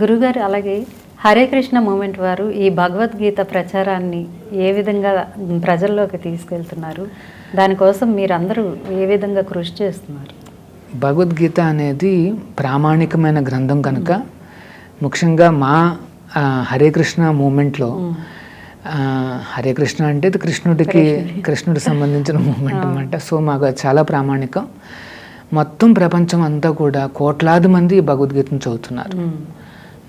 గురుగారు అలాగే హరే కృష్ణ మూమెంట్ వారు ఈ భగవద్గీత ప్రచారాన్ని ఏ విధంగా ప్రజల్లోకి తీసుకెళ్తున్నారు? దానికోసం మీరందరూ ఏ విధంగా కృషి చేస్తున్నారు? భగవద్గీత అనేది ప్రామాణికమైన గ్రంథం కనుక ముఖ్యంగా మా హరే కృష్ణ మూమెంట్లో హరే కృష్ణ అంటే ఇది కృష్ణుడికి కృష్ణుడికి. సంబంధించిన మూమెంట్ అన్నమాట. సో మాకు అది చాలా ప్రామాణికం. మొత్తం ప్రపంచం అంతా కూడా కోట్లాది మంది ఈ భగవద్గీతను చదువుతున్నారు.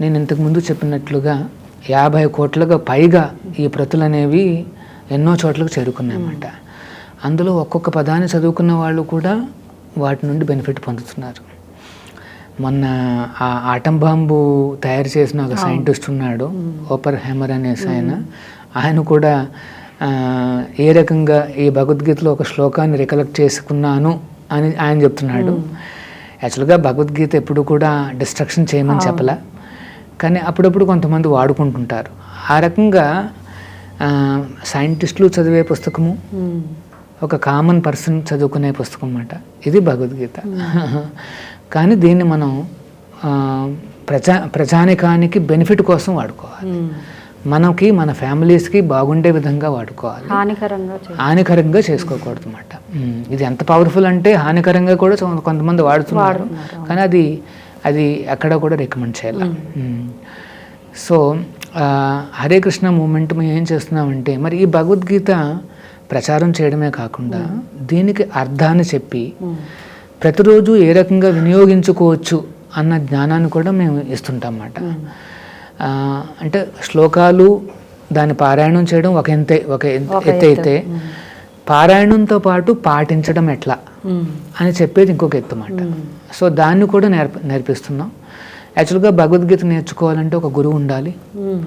నేను ఇంతకుముందు చెప్పినట్లుగా యాభై కోట్లుగా పైగా ఈ ప్రతులు అనేవి ఎన్నో చోట్లకు చేరుకున్నాయన్నమాట. అందులో ఒక్కొక్క పదాన్ని చదువుకున్న వాళ్ళు కూడా వాటి నుండి బెనిఫిట్ పొందుతున్నారు. మొన్న ఆ ఆటం బాంబు తయారు చేసిన ఒక సైంటిస్ట్ ఉన్నాడు ఓపర్ హెమర్ అనేసి ఆయన. ఆయన కూడా ఏ రకంగా ఈ భగవద్గీతలో ఒక శ్లోకాన్ని రికలెక్ట్ చేసుకున్నాను అని ఆయన చెప్తున్నాడు. యాక్చువల్గా భగవద్గీత ఎప్పుడు కూడా డిస్ట్రక్షన్ చేయమని చెప్పలా. కానీ అప్పుడప్పుడు కొంతమంది వాడుకుంటుంటారు. ఆ రకంగా సైంటిస్టులు చదివే పుస్తకము ఒక కామన్ పర్సన్ చదువుకునే పుస్తకం అన్నమాట. ఇది భగవద్గీత. కానీ దీన్ని మనం ప్రజా ప్రజానికానికి బెనిఫిట్ కోసం వాడుకోవాలి. మనకి మన ఫ్యామిలీస్కి బాగుండే విధంగా వాడుకోవాలి. హానికరంగా హానికరంగా చేసుకోకూడదు అనమాట ఇది ఎంత పవర్ఫుల్ అంటే హానికరంగా కూడా కొంతమంది వాడుతున్నారు. కానీ అది అది ఎక్కడ కూడా రికమెండ్ చేయాలి. సో హరే కృష్ణ మూమెంట్ మేము ఏం చేస్తున్నామంటే మరి ఈ భగవద్గీత ప్రచారం చేయడమే కాకుండా దీనికి అర్థాన్ని చెప్పి ప్రతిరోజు ఏ రకంగా వినియోగించుకోవచ్చు అన్న జ్ఞానాన్ని కూడా మేము ఇస్తుంటాం అన్నమాట అంటే శ్లోకాలు దాని పారాయణం చేయడం ఒక ఎంతే ఒక ఎత్తు అయితే పారాయణంతో పాటు పాటించడం ఎట్లా. అని చెప్పేది ఇంకొక ఎత్తు అన్నమాట. సో దాన్ని కూడా నేర్ప నేర్పిస్తున్నాం. యాక్చువల్గా భగవద్గీత నేర్చుకోవాలంటే ఒక గురువు ఉండాలి. మ్మ్.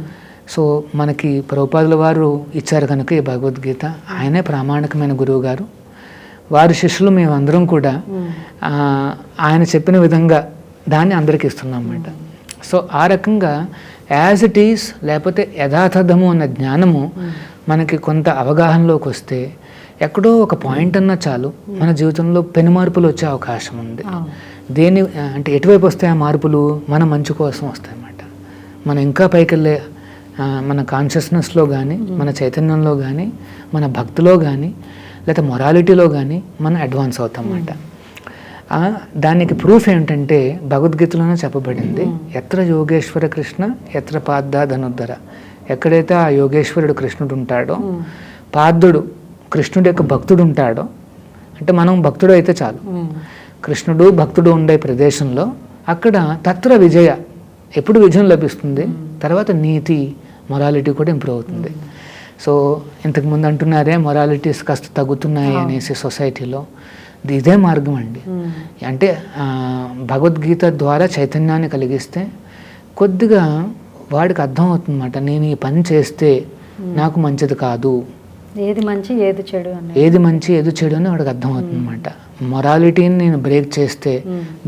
సో మనకి ప్రభుపాదుల వారు ఇచ్చారు కనుక ఈ భగవద్గీత. ఆయనే ప్రామాణికమైన గురువు గారు. వారి శిష్యులు మేమందరం కూడా ఆ, ఆయన చెప్పిన విధంగా దాన్ని అందరికీ ఇస్తున్నాం అన్నమాట సో ఆ రకంగా యాజ్ ఇట్ ఈస్ లేకపోతే యథాతథము అన్న జ్ఞానము మనకి కొంత అవగాహనలోకి వస్తే ఎక్కడో ఒక పాయింట్ అన్నా చాలు మన జీవితంలో పెను మార్పులు వచ్చే అవకాశం ఉంది. దేని అంటే ఎటువైపు వస్తాయి ఆ మార్పులు? మన మంచి కోసం వస్తాయి అన్నమాట మనం ఇంకా పైకి వెళ్ళే మన కాన్షియస్నెస్లో కానీ మన చైతన్యంలో కానీ మన భక్తిలో కానీ లేదా మొరాలిటీలో కానీ మనం అడ్వాన్స్ అవుతాం అన్నమాట దానికి ప్రూఫ్ ఏంటంటే భగవద్గీతలోనే చెప్పబడింది ఎత్ర యోగేశ్వర కృష్ణ ఎత్ర పాద్ద ధనుద్ధర ఎక్కడైతే ఆ యోగేశ్వరుడు కృష్ణుడు ఉంటాడో పాద్దుడు కృష్ణుడి యొక్క భక్తుడు ఉంటాడో అంటే మనం భక్తుడు అయితే చాలు. కృష్ణుడు భక్తుడు ఉండే ప్రదేశంలో అక్కడ తత్ర విజయ ఎప్పుడు విజయం లభిస్తుంది? తర్వాత నీతి మొరాలిటీ కూడా ఇంప్రూవ్ అవుతుంది. సో ఇంతకుముందు అంటున్నారే మొరాలిటీస్ కాస్త తగ్గుతున్నాయి అనేసి సొసైటీలో. ఇది మార్గం అండి. అంటే భగవద్గీత ద్వారా చైతన్యాన్ని కలిగిస్తే కొద్దిగా వాడికి అర్థం అవుతుందన్నమాట. నేను ఈ పని చేస్తే నాకు మంచిది కాదు. ఏది మంచి ఏది చెడు ఏది మంచి ఏది చెడు అని వాడికి అర్థమవుతుంది అనమాట మొరాలిటీని నేను బ్రేక్ చేస్తే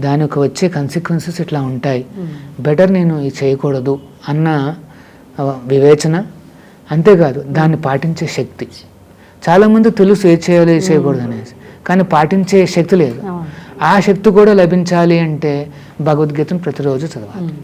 దానికి వచ్చే కన్సిక్వెన్సెస్ ఇట్లా ఉంటాయి. బెటర్ నేను ఇది చేయకూడదు అన్న వివేచన అంతేకాదు దాన్ని పాటించే శక్తి. చాలామంది తెలుసు ఏది చేయాలి ఏది చేయకూడదు అనేసి. కానీ పాటించే శక్తి లేదు. ఆ శక్తి కూడా లభించాలి అంటే భగవద్గీతను ప్రతిరోజు చదవాలి.